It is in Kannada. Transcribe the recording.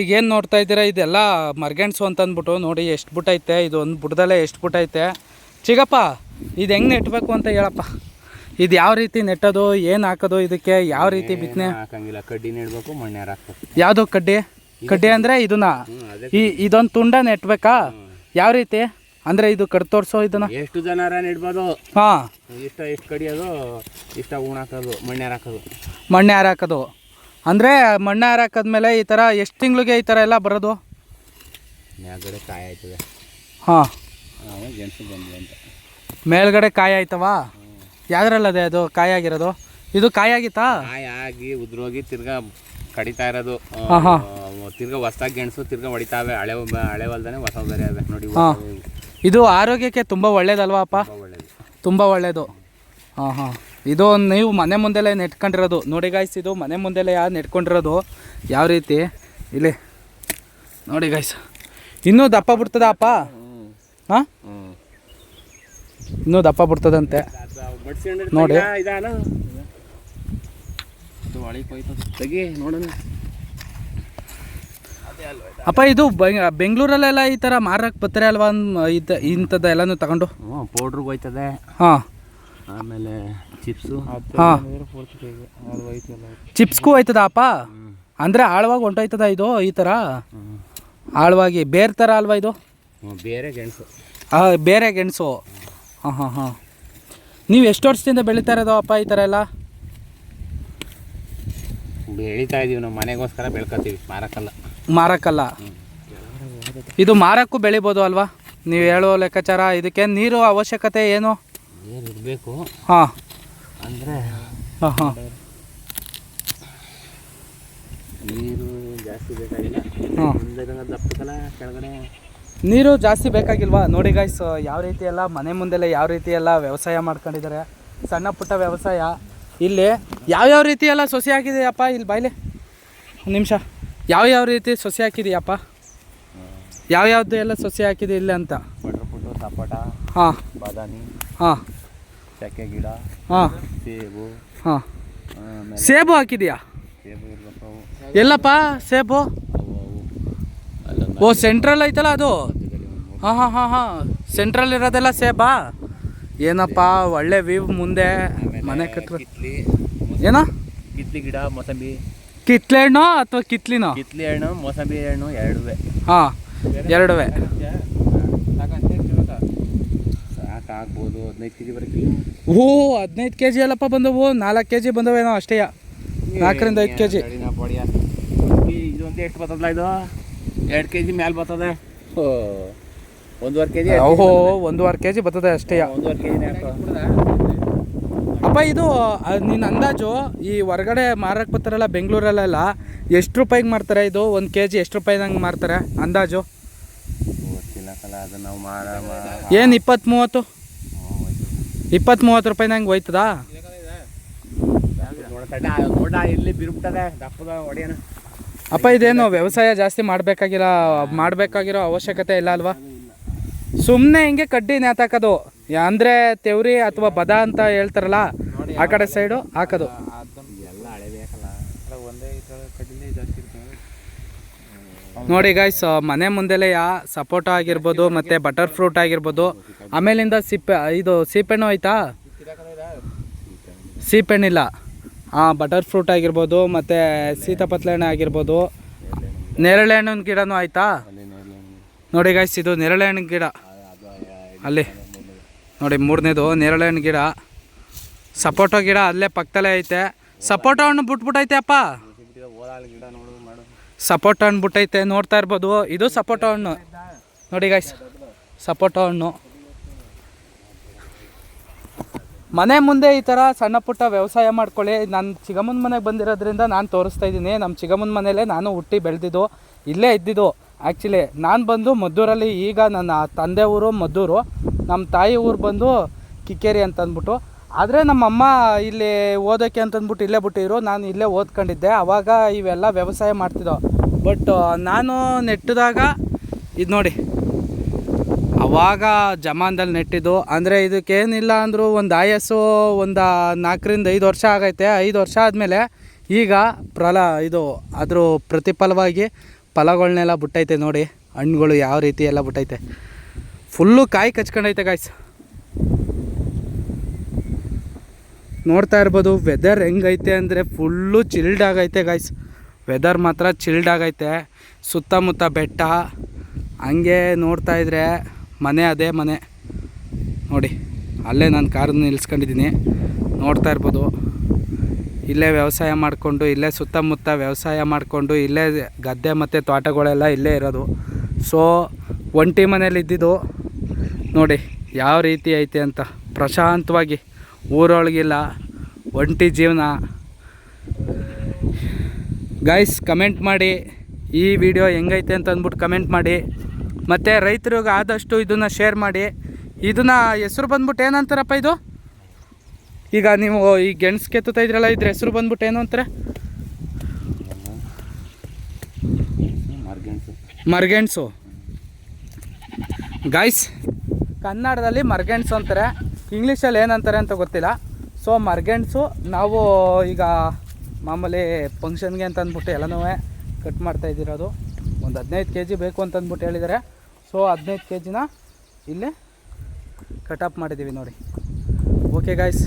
ಈಗ ಏನು ನೋಡ್ತಾ ಇದ್ದೀರಾ? ಇದೆಲ್ಲ ಮರ್ಗೆಣ್ಸು ಅಂತ ಅಂದ್ಬಿಟ್ಟು ನೋಡಿ ಎಷ್ಟು ಬಿಟ್ಟೈತೆ ಇದು ಒಂದು ಬುಡದಲ್ಲೇ ಎಷ್ಟು ಬಿಟ್ಟೈತೆ. ಚಿಗಪ್ಪ ಇದು ಹೆಂಗೆ ನೆಟ್ಟಬೇಕು ಅಂತ ಹೇಳಪ್ಪ. ಇದು ಯಾವ ರೀತಿ ನೆಟ್ಟೋದು ಏನು ಹಾಕೋದು ಇದಕ್ಕೆ ಯಾವ ರೀತಿ ಬಿತ್ತನೆ ಹಾಕಂಗಿಲ್ಲ ಕಡ್ಡಿ ನೆಡ್ಬೇಕು ಮಣ್ಣಾರ ಯಾವುದು ಕಡ್ಡಿ? ಕಡ್ಡಿ ಅಂದರೆ ಇದನ್ನ. ಈ ಇದೊಂದು ತುಂಡ ನೆಟ್ಬೇಕಾ? ಯಾವ ರೀತಿ? ಅಂದರೆ ಇದು ಕಡ್ ತೋರಿಸೋ ಇದನ್ನ? ಎಷ್ಟು ಜನ ನೆಡ್ಬೋದು? ಹಾ. ಇಷ್ಟ ಎಷ್ಟು ಕಡಿಯೋದು ಇಷ್ಟ ಉಣ್ ಹಾಕೋದು ಮಣ್ಣಾರ ಹಾಕೋದು. ಮಣ್ಣೆ ಹಾಕೋದು. ಅಂದರೆ ಮಣ್ಣು ಹಾರಾಕದ್ಮೇಲೆ ಈ ಥರ ಎಷ್ಟು ತಿಂಗಳಿಗೆ ಈ ಥರ ಎಲ್ಲ ಬರೋದು? ಮೇಲ್ಗಡೆ ಕಾಯಿ ಆಯ್ತದೆ. ಹಾಂ. ಗೆಣಸು ಬಂದ್ವಿ ಅಂತ. ಮೇಲ್ಗಡೆ ಕಾಯಿ ಆಯ್ತವಾ? ಯಾವ್ದ್ರಲ್ಲದೆ ಅದು ಕಾಯಿ ಆಗಿರೋದು? ಇದು ಕಾಯಿ ಆಗಿತ್ತಾ? ಕಾಯಿ ಆಗಿ ಉದ್ರೋಗಿ ತಿರ್ಗಾ ಕಡಿತಾ ಇರೋದು. ಹಾ, ಹಾ. ತಿರ್ಗಾ ಹೊಸ್ದಾಗಿ ಗೆಣಸು ತಿರ್ಗಾ ಹೊಡಿತಾವೆ ಹಳೆ ಹಳೆ ಹೊಲ್ದಾನೆ ಹೊಸ ಬೇರೆ ಅವೆ ನೋಡಿ ಹಾ. ಇದು ಆರೋಗ್ಯಕ್ಕೆ ತುಂಬ ಒಳ್ಳೇದಲ್ವಾ ಅಪ್ಪ? ತುಂಬಾ ಒಳ್ಳೇದು. ತುಂಬ ಒಳ್ಳೆಯದು ಹಾಂ ಹಾಂ. ಇದು ನೀವು ಮನೆ ಮುಂದೆಲೇ ನೆಟ್ಕೊಂಡಿರೋದು. ನೋಡಿ ಗಾಯ್ಸ್ ಇದು ಮನೆ ಮುಂದೆಲೇ ಯಾರು ನೆಟ್ಕೊಂಡಿರೋದು? ಯಾವ ರೀತಿ? ಇಲ್ಲಿ. ನೋಡಿ ಗಾಯ್ಸ್ ಇನ್ನೂ ದಪ್ಪ ಬಿಡ್ತದ ಅಪ್ಪ? ಹಾಂ? ಇನ್ನೂ ದಪ್ಪ ಬಿಡ್ತದಂತೆ. ನೋಡಿ. ಅಪ್ಪ ಇದು ಬೆಂಗ್- ಬೆಂಗಳೂರಲ್ಲೆಲ್ಲ ಈ ಥರ ಮಾರಕ್ಕೆ ಬರ್ತಾರೆ ಅಲ್ವಾ? ಇದ್ ತಗೊಂಡು? ಪೌಡ್ರಿಗೆ ಹೋಯ್ತದೆ. ಹಾಂ. ಆಮೇಲೆ ಚಿಪ್ಸು. ಹಾಂ. ಚಿಪ್ಸ್ಗೂ ಆಯ್ತದ ಅಪ್ಪ ಅಂದರೆ ಆಳವಾಗಿ ಹೊಂಟೋಯ್ತದ ಇದು ಈ ಥರ ಆಳವಾಗಿ ಬೇರೆ ಥರ ಅಲ್ವಾ ಇದು? ಬೇರೆ ಗೆಣಸು. ಆ, ಬೇರೆ ಗೆಣಸು. ಹಾಂ ಹಾಂ ಹಾಂ. ನೀವು ಎಷ್ಟು ವರ್ಷದಿಂದ ಬೆಳೀತಾ ಇರೋದು ಅಪ್ಪ ಈ ಥರ ಎಲ್ಲ? ಬೆಳೀತಾ ಇದೀವಿ ನಾವು ಮನೆಗೋಸ್ಕರ ಬೆಳ್ಕೊತೀವಿ ಮಾರಕ್ಕಲ್ಲ. ಮಾರಕ್ಕಲ್ಲ. ಇದು ಮಾರಕ್ಕೂ ಬೆಳಿಬೋದು ಅಲ್ವಾ? ನೀವು ಹೇಳೋ ಲೆಕ್ಕಾಚಾರ ಇದಕ್ಕೆ ನೀರು ಅವಶ್ಯಕತೆ ಏನು? ನೀರು ಇರಬೇಕು? ಹಾಂ. ಅಂದರೆ ಹಾಂ ಹಾಂ. ನೀರು ಜಾಸ್ತಿ ಬೇಕಾಗಿಲ್ಲ. ಹಾಂ. ಮುಂದೆ ದಪ್ಪಕ್ಕಲ್ಲ ಕೆಳಗಡೆ ನೀರು ಜಾಸ್ತಿ ಬೇಕಾಗಿಲ್ವಾ? ನೋಡಿ ಗಾಯ್ಸ್ ಯಾವ ರೀತಿ ಎಲ್ಲ ಮನೆ ಮುಂದೆಲ್ಲ ಯಾವ ರೀತಿ ಎಲ್ಲ ವ್ಯವಸಾಯ ಮಾಡ್ಕೊಂಡಿದ್ದಾರೆ. ಸಣ್ಣ ಪುಟ್ಟ ವ್ಯವಸಾಯ. ಇಲ್ಲಿ ಯಾವ್ಯಾವ ರೀತಿ ಎಲ್ಲ ಸೊಸೆ ಹಾಕಿದೆಯಪ್ಪ? ಇಲ್ಲಿ ಬಾಯ್ಲಿ. ಒಂದು ನಿಮಿಷ. ಯಾವ್ಯಾವ ರೀತಿ ಸೊಸೆ ಹಾಕಿದೆಯಪ್ಪ? ಯಾವ್ಯಾವ್ದು ಎಲ್ಲ ಸೊಸೆ ಹಾಕಿದೆ ಇಲ್ಲ ಅಂತ? ಹಾಂ. ಬಾದಾಮಿ. ಹಾಂ. ಚಕ್ಕೆ ಗಿಡ ಹಾಂ. ಸೇಬು ಹಾಂ. ಆಮೇಲೆ ಸೇಬು ಹಾಕಿದೆಯಾ? ಸೇಬು ಇರ್ಬೇಕು ಅವು. ಎಲ್ಲಪ್ಪ ಸೇಬು? ಓ ಸೆಂಟ್ರಲ್ ಐತಲ್ಲ ಅದು? ಹಾಂ ಹಾಂ ಹಾಂ ಹಾಂ. ಸೆಂಟ್ರಲ್ ಇರೋದೆಲ್ಲ ಸೇಬಾ? ಏನಪ್ಪ ಒಳ್ಳೆ ವ್ಯೂ ಮುಂದೆ. ಮನೆ ಕಟ್ಟ ಕಿತ್ಲಿ. ಏನೋ? ಕಿತ್ಲಿ ಗಿಡ ಮೋಸಂಬಿ. ಕಿತ್ಲೆ ಹಣ್ಣು ಅಥವಾ ಕಿತ್ಲಿನೋ? ಕಿತ್ಲಿ ಹಣ್ಣು ಮೊಸಂಬಿ ಹಣ್ಣು ಎರಡುವೆ. ಹಾಂ ಎರಡುವೆ. ಸಾಕಾಗ್ಬೋದು ಹದಿನೈದು ಕೆ ಜಿ ಬರಕ್ಕೆ ಓ ಹದಿನೈದು ಕೆ ಜಿ ಅಲ್ಲಪ್ಪ ಬಂದವು ನಾಲ್ಕು ಕೆ ಜಿ ಬಂದವೇನೋ ಅಷ್ಟೇ. ನಾಲ್ಕರಿಂದ ಐದು ಕೆ ಜಿ ಇದೊಂದು ಎಷ್ಟು ಬರ್ತದಲ್ಲ ಇದು? ಎರಡು ಕೆ ಜಿ ಮ್ಯಾಲೆ ಬರ್ತದೆ. ಓ ಒಂದೂವರೆ ಕೆ ಜಿ ಓಹೋ ಒಂದೂವರೆ ಕೆ ಜಿ ಬರ್ತದೆ ಅಷ್ಟೇ. ಒಂದೂವರೆ ಕೆ ಜಿ ಅಪ್ಪ. ಇದು ನಿನ್ನ ಅಂದಾಜು ಈ ಹೊರಗಡೆ ಮಾರಕ್ಕೆ ಬರ್ತಾರಲ್ಲ ಬೆಂಗಳೂರಲ್ಲೆಲ್ಲ ಎಷ್ಟು ರೂಪಾಯಿಗೆ ಮಾರ್ತಾರೆ ಇದು? ಒಂದು ಕೆ ಜಿ ಎಷ್ಟು ರೂಪಾಯಿದಂಗೆ ಮಾರ್ತಾರೆ? ಅಂದಾಜು. ಏನು ಇಪ್ಪತ್ತು ಮೂವತ್ತು ಇಪ್ಪತ್ತು ಮೂವತ್ತು ಹೋಯ್ತದಾ? ಬಿರ್ಬಿಟ್ಟದೆ ದಪ್ಪದ ಹೊಡೆಯೋಣ ಅಪ್ಪ ಇದೇನು ವ್ಯವಸಾಯ ಜಾಸ್ತಿ ಮಾಡಬೇಕಾಗಿಲ್ಲ ಮಾಡಬೇಕಾಗಿರೋ ಅವಶ್ಯಕತೆ ಇಲ್ಲ ಅಲ್ವಾ? ಸುಮ್ಮನೆ ಹಿಂಗೆ ಕಡ್ಡಿ ನೇತಾಕೋದು ಅಂದರೆ ತೆವ್ರಿ ಅಥವಾ ಬದ ಅಂತ ಹೇಳ್ತಾರಲ್ಲ ಆ ಕಡೆ ಸೈಡು ಹಾಕೋದು ಎಲ್ಲ ಹಳೆ ಬೇಕಲ್ಲ ಒಂದೇ ಕಡ್ಡಿನೇ ಜಾಸ್ತಿ ಇರ್ತವೆ ನೋಡಿ ಗಾಯ್ಸ್ ಮನೆ ಮುಂದೆಲೆ ಯಾ ಸಪೋಟ ಆಗಿರ್ಬೋದು, ಮತ್ತು ಬಟರ್ ಫ್ರೂಟ್ ಆಗಿರ್ಬೋದು, ಆಮೇಲಿಂದ ಸಿಪ್ಪೆ ಇದು ಸೀಪೆಣ್ಣು ಆಯ್ತಾ? ಸೀಪೆಣ್ಣಿಲ್ಲ ಹಾಂ ಬಟರ್ ಫ್ರೂಟ್ ಆಗಿರ್ಬೋದು, ಮತ್ತು ಸೀತಾಪತ್ಲೆ ಹಣ್ಣು ಆಗಿರ್ಬೋದು ನೇರಳೆ ಹಣ್ಣಿನ ಗಿಡನೂ ಆಯ್ತಾ? ನೋಡಿ ಗಾಯ್ಸ್ ಇದು ನೇರಳೆ ಹಣ್ಣಿನ ಗಿಡ. ಅಲ್ಲಿ. ನೋಡಿ, ಮೂರನೇದು ನೇರಳೆ ಹಣ್ಣು ಗಿಡ. ಸಪೋಟೊ ಗಿಡ ಅಲ್ಲೇ ಪಕ್ಕದಲ್ಲೇ ಐತೆ. ಸಪೋಟೊ ಹಣ್ಣು ಬಿಟ್ಬಿಟ್ಟೈತೆ ಅಪ್ಪ ಓದಾಳ ಗಿಡ ನೋಡು ಮಾಡು ಸಪೋಟ ಹಣ್ಣು ಬಿಟ್ಟೈತೆ, ನೋಡ್ತಾ ಇರ್ಬೋದು. ಇದು ಸಪೋಟ ಹಣ್ಣು ನೋಡಿ ಗಾಯ್ಸ್ ಸಪೋಟ ಹಣ್ಣು ಮನೆ ಮುಂದೆ ಈ ಥರ ಸಣ್ಣ ಪುಟ್ಟ ವ್ಯವಸಾಯ ಮಾಡ್ಕೊಳ್ಳಿ. ನಾನು ಚಿಗಮ್ಮನ ಮನೆಗೆ ಬಂದಿರೋದ್ರಿಂದ ನಾನು ತೋರಿಸ್ತಾ ಇದ್ದೀನಿ. ನಮ್ಮ ಚಿಗಮ್ಮನ ಮನೇಲೆ ನಾನು ಹುಟ್ಟಿ ಬೆಳೆದಿದ್ದು, ಇಲ್ಲೇ ಇದ್ದಿದ್ದು. ಆ್ಯಕ್ಚುಲಿ ನಾನು ಬಂದು ಮದ್ದೂರಲ್ಲಿ ಈಗ ನನ್ನ ತಂದೆ ಊರು ಮದ್ದೂರು. ನಮ್ಮ ತಾಯಿ ಊರು ಬಂದು ಕಿಕ್ಕೇರಿ ಅಂತ ಅಂದ್ಬಿಟ್ಟು ಆದರೆ ನಮ್ಮಮ್ಮ ಇಲ್ಲಿ ಓದೋಕ್ಕೆ ಅಂತಂದ್ಬಿಟ್ಟು ಇಲ್ಲೇ ಬಿಟ್ಟಿದ್ರು. ನಾನು ಇಲ್ಲೇ ಓದ್ಕೊಂಡಿದ್ದೆ. ಆವಾಗ ಇವೆಲ್ಲ ವ್ಯವಸಾಯ ಮಾಡ್ತಿದ್ದೋ. ಬಟ್ ನಾನು ನೆಟ್ಟಿದಾಗ, ಇದು ನೋಡಿ. ಅವಾಗ ಜಮಾನದಲ್ಲಿ ನೆಟ್ಟಿದ್ದು. ಅಂದರೆ ಇದಕ್ಕೇನಿಲ್ಲ ಅಂದರೂ ಒಂದು ಆಯಸ್ಸು ಒಂದು ನಾಲ್ಕರಿಂದ ಐದು ವರ್ಷ ಆಗೈತೆ. ಐದು ವರ್ಷ ಆದಮೇಲೆ ಈಗ ಪ್ರಲ, ಇದು ಅದ್ರ ಪ್ರತಿಫಲವಾಗಿ ಫಲಗಳನ್ನೆಲ್ಲ ಬಿಟ್ಟೈತೆ ನೋಡಿ. ಹಣ್ಣುಗಳು ಯಾವ ರೀತಿ ಎಲ್ಲ ಬಿಟ್ಟೈತೆ. ಫುಲ್ಲು ಕಾಯಿ ಕಚ್ಕೊಂಡೈತೆ ಗಾಯ್ಸ್ ನೋಡ್ತಾ ಇರ್ಬೋದು ವೆದರ್ ಹೆಂಗೈತೆ ಅಂದರೆ ಫುಲ್ಲು ಚಿಲ್ಡ್ ಆಗೈತೆ ಗಾಯ್ಸ್ ವೆದರ್ ಮಾತ್ರ ಚಿಲ್ಡ್ ಆಗೈತೆ. ಸುತ್ತಮುತ್ತ ಬೆಟ್ಟ, ಹಂಗೆ ನೋಡ್ತಾ ಇದ್ರೆ ಮನೆ ಅದೇ ಮನೆ. ನೋಡಿ, ಅಲ್ಲೇ ನಾನು ಕಾರ್ ನಿಲ್ಸ್ಕೊಂಡಿದ್ದೀನಿ. ನೋಡ್ತಾ ಇರ್ಬೋದು. ಇಲ್ಲೇ ವ್ಯವಸಾಯ ಮಾಡಿಕೊಂಡು, ಇಲ್ಲೇ ಸುತ್ತಮುತ್ತ ವ್ಯವಸಾಯ ಮಾಡಿಕೊಂಡು, ಇಲ್ಲೇ ಗದ್ದೆ ಮತ್ತು ತೋಟಗಳೆಲ್ಲ ಇಲ್ಲೇ ಇರೋದು. ಸೊ ಒಂಟಿ ಮನೇಲಿ ಇದ್ದಿದ್ದು ನೋಡಿ, ಯಾವ ರೀತಿ ಐತೆ ಅಂತ. ಪ್ರಶಾಂತವಾಗಿ. ಊರೊಳಗಿಲ್ಲ, ಒಂಟಿ ಜೀವನ. ಗಾಯ್ಸ್ ಕಮೆಂಟ್ ಮಾಡಿ. ಈ ವಿಡಿಯೋ ಹೆಂಗೈತೆ ಅಂತ ಅಂದ್ಬಿಟ್ಟು ಕಮೆಂಟ್ ಮಾಡಿ. ಮತ್ತು ರೈತರಿಗೆ ಆದಷ್ಟು ಇದನ್ನು ಶೇರ್ ಮಾಡಿ. ಇದನ್ನು ಹೆಸರು ಬಂದ್ಬಿಟ್ಟು ಏನಂತಾರಪ್ಪ ಇದು? ಈಗ ನೀವು ಈ ಗೆಣಸು ಕೆತ್ತುತ್ತಾ ಇದ್ರಲ್ಲ, ಇದ್ರ ಹೆಸರು ಬಂದ್ಬಿಟ್ಟು ಏನು ಅಂತಾರೆ? ಮರ್ಗೆಣಸು. ಗಾಯ್ಸ್ ಕನ್ನಡದಲ್ಲಿ ಮರ್ಗೆಣ್ಸು ಅಂತಾರೆ. ಇಂಗ್ಲೀಷಲ್ಲಿ ಏನಂತಾರೆ ಅಂತ ಗೊತ್ತಿಲ್ಲ. ಸೊ ಮರ್ಗೆಂಟ್ಸು ನಾವು ಈಗ ಮಾಮೂಲಿ ಫಂಕ್ಷನ್ಗೆ ಅಂತ ಅಂದ್ಬಿಟ್ಟು ಎಲ್ಲನೂ ಕಟ್ ಮಾಡ್ತಾ ಇದ್ದಿರೋದು ಒಂದು ಹದಿನೈದು ಕೆ ಜಿ ಬೇಕು ಅಂತ ಅಂದ್ಬಿಟ್ಟು ಹೇಳಿದ್ದಾರೆ ಸೊ ಹದಿನೈದು ಕೆ ಜಿನ ಇಲ್ಲಿ ಕಟ್ ಅಪ್ ಮಾಡಿದ್ದೀವಿ ನೋಡಿ. Okay guys